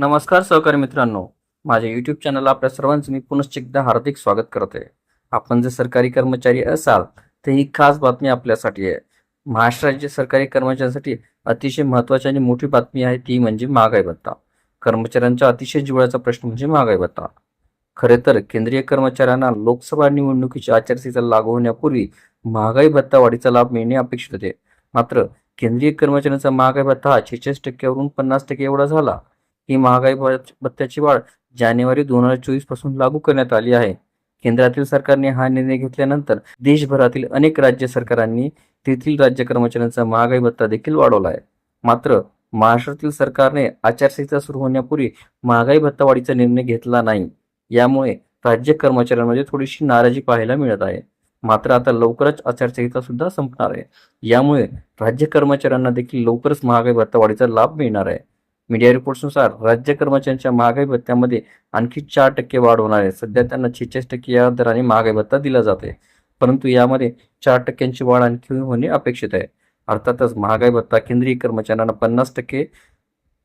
नमस्कार सहकारी मित्रांनो. माझ्या यूट्यूब चॅनलला आपल्या सर्वांचं मी पुनश्च एकदा हार्दिक स्वागत करते आपण जे सरकारी कर्मचारी असाल तर ही खास बातमी आपल्यासाठी आहे. महाराष्ट्र राज्य सरकारी कर्मचाऱ्यांसाठी अतिशय महत्त्वाची आणि मोठी बातमी आहे ती म्हणजे महागाई भत्ता. कर्मचाऱ्यांचा अतिशय जिवळाचा प्रश्न म्हणजे महागाई भत्ता. खरे तर केंद्रीय कर्मचाऱ्यांना लोकसभा निवडणुकीची आचारसंहिता लागू होण्यापूर्वी महागाई भत्ता वाढीचा लाभ मिळणे अपेक्षित होते. मात्र केंद्रीय कर्मचाऱ्यांचा महागाई भत्ता हा छेचाळीस टक्क्यावरून पन्नास टक्के एवढा झाला. ही महागाई भत्त्याची वाढ जानेवारी दोन हजार चोवीसपासून लागू करण्यात आली आहे. केंद्रातील सरकारने हा निर्णय घेतल्यानंतर देशभरातील अनेक राज्य सरकारांनी तेथील राज्य कर्मचाऱ्यांचा महागाई भत्ता देखील वाढवला आहे. मात्र महाराष्ट्रातील सरकारने आचारसंहिता सुरू होण्यापूर्वी महागाई भत्ता वाढीचा निर्णय घेतला नाही. यामुळे राज्य कर्मचाऱ्यांमध्ये थोडीशी नाराजी पाहायला मिळत आहे. मात्र आता लवकरच आचारसंहिता सुद्धा संपणार आहे. यामुळे राज्य कर्मचाऱ्यांना देखील लवकरच महागाई भत्ता वाढीचा लाभ मिळणार आहे. मीडिया रिपोर्ट्सनुसार राज्य कर्मचाऱ्यांच्या महागाई भत्त्यामध्ये आणखी चार टक्के वाढ होणार आहे. सध्या त्यांना छेचाळीस टक्के या दराने महागाई भत्ता दिला जाते परंतु यामध्ये चार टक्क्यांची वाढ आणखी होणे अपेक्षित आहे. अर्थातच महागाई भत्ता केंद्रीय कर्मचाऱ्यांना पन्नास टक्के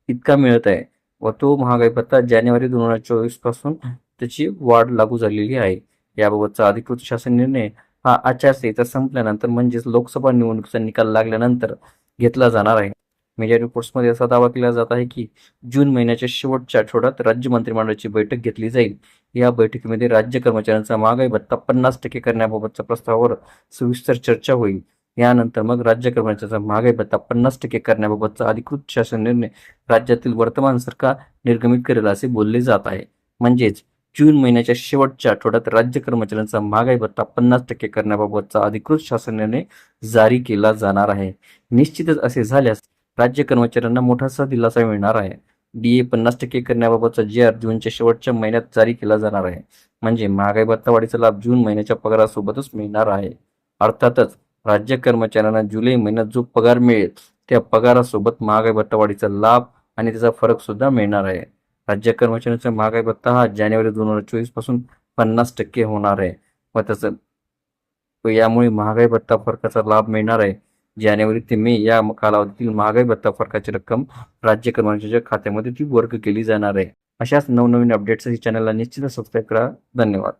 इतका मिळत आहे व तो महागाई भत्ता जानेवारी दोन हजार चोवीसपासून त्याची वाढ लागू झालेली आहे. याबाबतचा अधिकृत शासन निर्णय हा आचारसंहिता संपल्यानंतर म्हणजेच लोकसभा निवडणुकीचा निकाल लागल्यानंतर घेतला जाणार आहे. मीडिया रिपोर्ट्समध्ये असा दावा केला जात आहे की जून महिन्याच्या शेवटच्या आठवड्यात राज्य मंत्रिमंडळाची बैठक घेतली जाईल. या बैठकीमध्ये राज्य कर्मचाऱ्यांचा महागाई भत्ता पन्नास टक्के करण्याबाबतच्या प्रस्तावावर सविस्तर चर्चा होईल. यानंतर मग राज्य कर्मचाऱ्यांचा महागाई भत्ता पन्नास टक्के करण्याबाबतचा अधिकृत शासन निर्णय राज्यातील वर्तमान सरकार निर्गमित करेल असे बोलले जात आहे. म्हणजेच जून महिन्याच्या शेवटच्या आठवड्यात राज्य कर्मचाऱ्यांचा महागाई भत्ता पन्नास टक्के करण्याबाबतचा अधिकृत शासन निर्णय जारी केला जाणार आहे. निश्चितच असे झाल्यास राज्य कर्मचाऱ्यांना मोठासा दिलासा मिळणार आहे. डीए पन्नास टक्के करण्याबाबतचा जी आर जूनच्या शेवटच्या महिन्यात जारी केला जाणार आहे. म्हणजे महागाई भत्ता वाढीचा लाभ जून महिन्याच्या पगारासोबतच मिळणार आहे. अर्थातच राज्य कर्मचाऱ्यांना जुलै महिन्यात जो पगार मिळेल त्या पगारासोबत महागाई भत्ता वाढीचा लाभ आणि त्याचा फरक सुद्धा मिळणार आहे. राज्य कर्मचाऱ्यांचा महागाई भत्ता हा जानेवारी दोन हजार चोवीसपासून पन्नास टक्के होणार आहे. व त्याचं यामुळे महागाई भत्ता फरकाचा लाभ मिळणार आहे. जानेवारी ते मे या कालावधीतील महागाई भत्ता फरकाची रक्कम राज्य कर्मचाऱ्यांच्या खात्यामध्ये ती वर्ग केली जाणार आहे. अशाच नवनवीन अपडेट्ससाठी चॅनलला निश्चितच सबस्क्राईब करा. धन्यवाद.